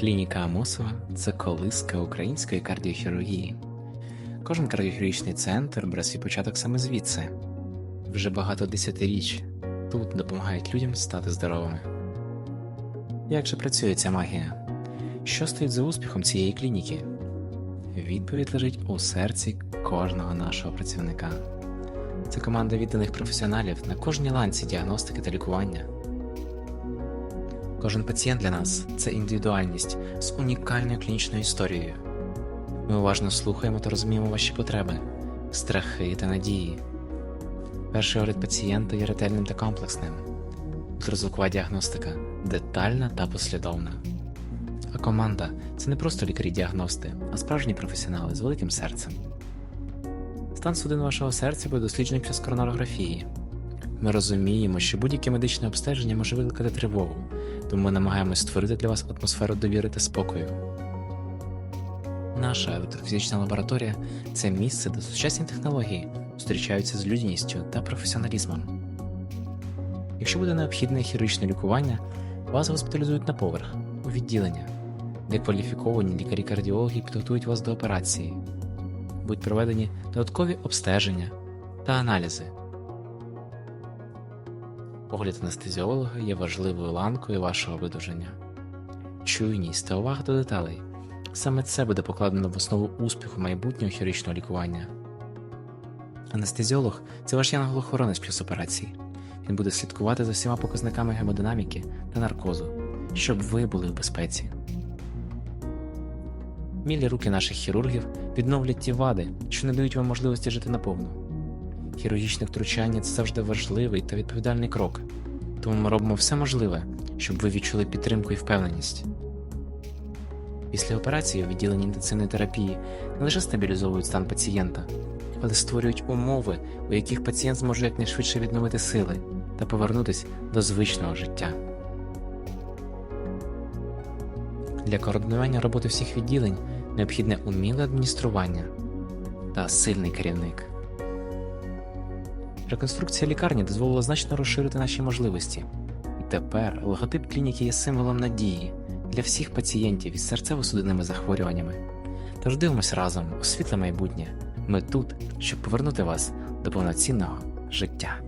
Клініка Амосова це колиска української кардіохірургії. Кожен кардіохірургічний центр бере свій початок саме звідси. Вже багато десятиріч тут допомагають людям стати здоровими. Як же працює ця магія? Що стоїть за успіхом цієї клініки? Відповідь лежить у серці кожного нашого працівника. Це команда відданих професіоналів на кожній ланці діагностики та лікування. Кожен пацієнт для нас це індивідуальність з унікальною клінічною історією. Ми уважно слухаємо та розуміємо ваші потреби, страхи та надії. Перший огляд пацієнта є ретельним та комплексним. Ультразвукова діагностика детальна та послідовна. А команда це не просто лікарі-діагности, а справжні професіонали з великим серцем. Стан судин вашого серця буде досліджений після коронарографії. Ми розуміємо, що будь-яке медичне обстеження може викликати тривогу, тому ми намагаємось створити для вас атмосферу довіри та спокою. Наша електрофізична лабораторія це місце, де сучасні технології зустрічаються з людяністю та професіоналізмом. Якщо буде необхідне хірургічне лікування, вас госпіталізують на поверх у відділення, де кваліфіковані лікарі-кардіологи підготують вас до операції, будуть проведені додаткові обстеження та аналізи. Погляд анестезіолога є важливою ланкою вашого видуження. Чуйність та увага до деталей. Саме це буде покладено в основу успіху майбутнього хірургічного лікування. Анестезіолог це ваш янголохоронець під операції. Він буде слідкувати за всіма показниками гемодинаміки та наркозу, щоб ви були в безпеці. Мілі руки наших хірургів відновлять ті вади, що не дають вам можливості жити наповну. Хірургічне втручання це завжди важливий та відповідальний крок, тому ми робимо все можливе, щоб ви відчули підтримку і впевненість. Після операції у відділенні інтенсивної терапії не лише стабілізовують стан пацієнта, але створюють умови, у яких пацієнт зможе якнайшвидше відновити сили та повернутися до звичного життя. Для координування роботи всіх відділень необхідне уміле адміністрування та сильний керівник. Реконструкція лікарні дозволила значно розширити наші можливості. І тепер логотип клініки є символом надії для всіх пацієнтів із серцево-судинними захворюваннями. Тож дивимося разом у світле майбутнє. Ми тут, щоб повернути вас до повноцінного життя.